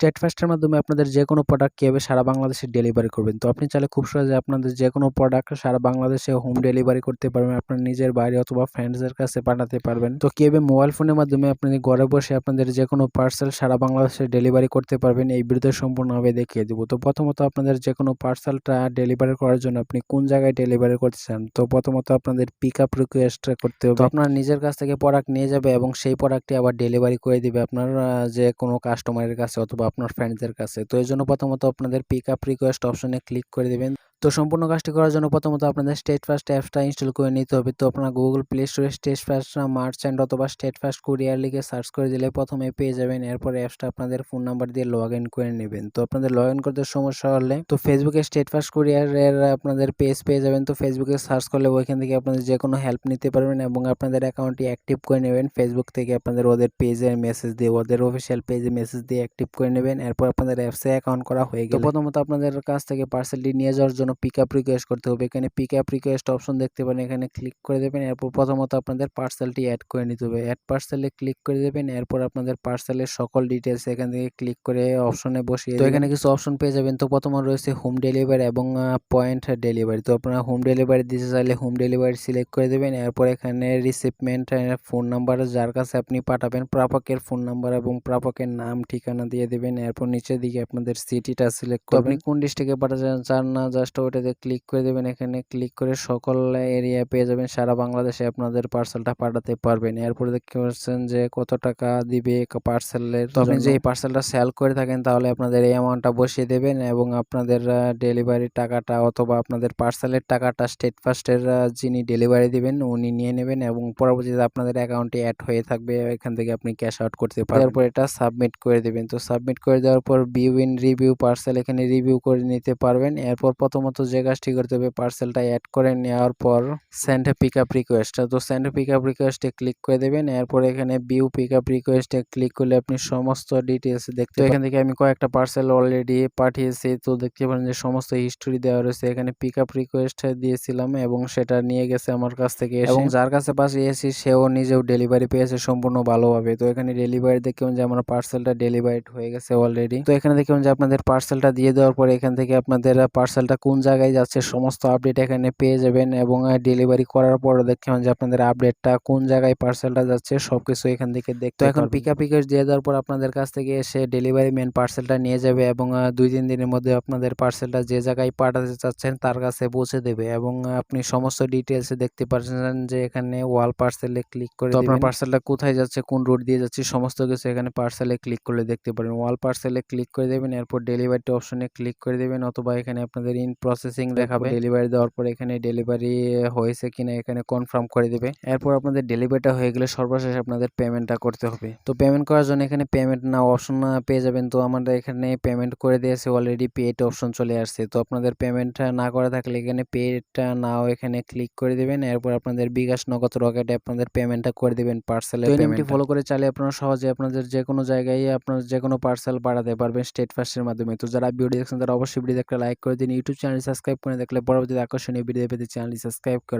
State ফাস্টের মাধ্যমে আপনাদের যে কোনো প্রোডাক্ট কীভাবে সারা বাংলাদেশে ডেলিভারি করবেন? তো আপনি চাইলে খুব সহজে আপনাদের যে কোনো প্রোডাক্ট সারা বাংলাদেশে হোম ডেলিভারি করতে পারবেন, আপনার নিজের বাইরে অথবা ফ্রেন্ডসদের কাছে পাঠাতে পারবেন। তো কীভাবে মোবাইল ফোনের মাধ্যমে আপনি ঘরে বসে আপনাদের যে কোনো পার্সেল সারা বাংলাদেশে ডেলিভারি করতে পারবেন, এই ভিডিওতে সম্পূর্ণভাবে দেখিয়ে দেবো। তো প্রথমত আপনাদের যে কোনো পার্সেলটা ডেলিভারি করার জন্য আপনি কোন জায়গায় ডেলিভারি করতে চান? তো প্রথমত আপনাদের পিক আপ রিকোয়েস্ট করতে হবে। আপনার নিজের কাছ থেকে প্রোডাক্ট নিয়ে যাবে এবং সেই প্রোডাক্টটি আবার ডেলিভারি করে দিবে আপনার যে কোনো কাস্টমারের কাছে অথবা আপনার ফ্রেন্ডসদের কাছে। তো এই জন্য প্রথমত আপনাদের পিক আপ রিকোয়েস্ট অপশনে ক্লিক করে দিবেন। তো সম্পূর্ণ কাজটি করার জন্য প্রথমত আপনাদের স্টেট ফার্স্ট অ্যাপসটা ইনস্টল করে নিতে হবে। তো আপনার গুগল প্লে স্টোরে স্টেট ফার্স্ট মার্চেন্ট অথবা স্টেট ফার্স্ট কুরিয়ার লিখে সার্চ করে দিলে প্রথমে পেয়ে যাবেন। এরপর অ্যাপসটা আপনাদের ফোন নাম্বার দিয়ে লগ ইন করে নেবেন। তো আপনাদের লগ ইন করতে সমস্যা হলে তো ফেসবুকে স্টেট ফার্স্ট কুরিয়ারের আপনাদের পেজ পেয়ে যাবেন। তো ফেসবুকে সার্চ করলে ওইখান থেকে আপনাদের যে কোনো হেল্প নিতে পারবেন এবং আপনাদের অ্যাকাউন্টটি অ্যাক্টিভ করে নেবেন। ফেসবুক থেকে আপনাদের ওদের পেজের মেসেজ দিয়ে ওদের অফিসিয়াল পেজে মেসেজ দিয়ে অ্যাক্টিভ করে নেবেন। এরপর আপনাদের অ্যাপসে অ্যাকাউন্ট করা হয়ে গেল প্রথমত আপনাদের কাছ থেকে পার্সেলটি নিয়ে যাওয়ার জন্য পিক আপ রিকোয়েস্ট করতে হবে। এখানে পিক আপ রিকোয়েস্ট অপশন দেখতে পারেন এখানে ক্লিক করে দেবেন এরপর প্রথমত আপনাদের পার্সেলটি অ্যাড করে নিতে হবে। অ্যাড পার্সেলে ক্লিক করে দেবেন এরপর আপনাদের পার্সেলের সকল ডিটেলস এখান থেকে ক্লিক করে অপশনে বসিয়ে তো এখানে কিছু অপশন পেয়ে যাবেন। তো প্রথমত রয়েছে হোম ডেলিভারি এবং পয়েন্ট ডেলিভারি তো আপনারা হোম ডেলিভারি দিতে চাইলে হোম ডেলিভারি সিলেক্ট করে দেবেন এরপর এখানে রিসিপমেন্ট ফোন নাম্বার যার কাছে আপনি পাঠাবেন প্রাপকের ফোন নাম্বার এবং প্রাপকের নাম ঠিকানা দিয়ে দেবেন এরপর নিচের দিকে আপনাদের সিটিটা সিলেক্ট করবেন আপনি কোন ডিস্ট্রিক্টে পাঠাতে চান না জাস্ট ওটাতে ক্লিক করে দেবেন। এখানে ক্লিক করে সকল এরিয়া পেয়ে যাবেন। সারা বাংলাদেশে আপনাদের পার্সেলটা পাঠাতে পারবেন। এরপর দেখতে পাচ্ছেন যে কত টাকা দিবে পার্সেলের তো আপনি যে পার্সেলটা সেল করে থাকেন তাহলে আপনাদের এই অ্যামাউন্টটা বসিয়ে দেবেন এবং আপনাদের ডেলিভারি টাকাটা অথবা আপনাদের পার্সেলের টাকাটা স্টেট ফার্স্টের যিনি ডেলিভারি দিবেন উনি নিয়ে নেবেন এবং পরবর্তীতে আপনাদের অ্যাকাউন্টে অ্যাড হয়ে থাকবে। এখান থেকে আপনি ক্যাশ আউট করতে পারবেন। তারপর এটা সাবমিট করে দেবেন। তো সাবমিট করে দেওয়ার পর ভিউ ইন রিভিউ পার্সেল এখানে রিভিউ করে নিতে পারবেন। এরপর প্রথমত যে কাজটি করতে হবে পার্সেলটা অ্যাড করে নেওয়ার পর সেন্ড পিক আপ রিকোয়েস্ট তো সেন্ড পিক আপ রিকোয়েস্টে ক্লিক করে দেবেন এরপর এখানে ভিউ পিক আপ রিকোয়েস্টে ক্লিক করলে আপনি সমস্ত ডিটেলস দেখতে এখান থেকে আমি কয়েকটা পার্সেল অলরেডি পাঠিয়েছি তো দেখতে পারেন যে সমস্ত হিস্টোরি দেওয়া রয়েছে। এখানে পিক আপ রিকোয়েস্ট দিয়েছিলাম এবং সেটা নিয়ে গেছে আমার কাছ থেকে এবং যার কাছে পাঠিয়েছি সেও নিজেও ডেলিভারি পেয়েছে সম্পূর্ণ ভালোভাবে। তো এখানে ডেলিভারি দেখুন যে আমার পার্সেলটা ডেলিভারি হয়ে গেছে অলরেডি তো এখানে দেখুন যে আপনাদের পার্সেলটা দিয়ে দেওয়ার পরে এখান থেকে আপনাদের পার্সেলটা কোন জায়গায় যাচ্ছে সমস্ত আপডেট এখানে পেয়ে যাবেন এবং ডেলিভারি করার পর দেখবেন যে আপনাদের আপডেটটা কোন জায়গায় পার্সেলটা যাচ্ছে সবকিছু এখান থেকে দেখতে এখন পিক আপ দিয়ে দেওয়ার পর আপনাদের কাছ থেকে এসে ডেলিভারি ম্যান পার্সেলটা নিয়ে যাবে এবং দুই তিন দিনের মধ্যে আপনাদের পার্সেলটা যে জায়গায় পাঠাতে চাচ্ছেন তার কাছে পৌঁছে দেবে এবং আপনি সমস্ত ডিটেলসে দেখতে পাচ্ছেন যে এখানে ওয়াল পার্সেলে ক্লিক করে আপনার পার্সেলটা কোথায় যাচ্ছে কোন রুট দিয়ে যাচ্ছে সমস্ত কিছু এখানে পার্সেলে ক্লিক করলে দেখতে পারেন। ওয়াল পার্সেলে ক্লিক করে দেবেন এরপর ডেলিভারি অপশনে ক্লিক করে দেবেন অথবা এখানে আপনাদের ইন প্রসেসিং দেখাবে। ডেলিভারি দেওয়ার পর এখানে ডেলিভারি হয়েছে কিনা এখানে কনফার্ম করে দেবে। এরপর আপনাদের ডেলিভারিটা হয়ে গেলে সর্বশেষ আপনাদের পেমেন্টটা করতে হবে। তো পেমেন্ট করার জন্য এখানে পেমেন্ট না অপশন পেয়ে যাবেন। তো আমাদের এখানে পেমেন্ট করে দিয়েছে অলরেডি পেড অপশন চলে আসছে। তো আপনাদের পেমেন্ট না করে থাকলে এখানে পেডটা নাও এখানে ক্লিক করে দেবেন। এরপর আপনাদের বিকাশ নগদ রকেটে আপনাদের পেমেন্টটা করে দেবেন পার্সেলের পেমেন্টটি ফলো করে চালে আপনারা সহজে আপনাদের যে কোনো জায়গায় আপনার যে কোনো পার্সেল পাঠাতে পারবেন স্টেট ফার্স্টের মাধ্যমে। তো যারা ভিডিও দেখছেন তারা অবশ্যই ভিডিও একটা লাইক করে দিন। ইউটিউব চ্যানেল সাবস্ক্রাইব করে দেখলে পরবর্তীতে আকর্ষণীয় ভিডিও পেতে চ্যানেলটি সাবস্ক্রাইব করে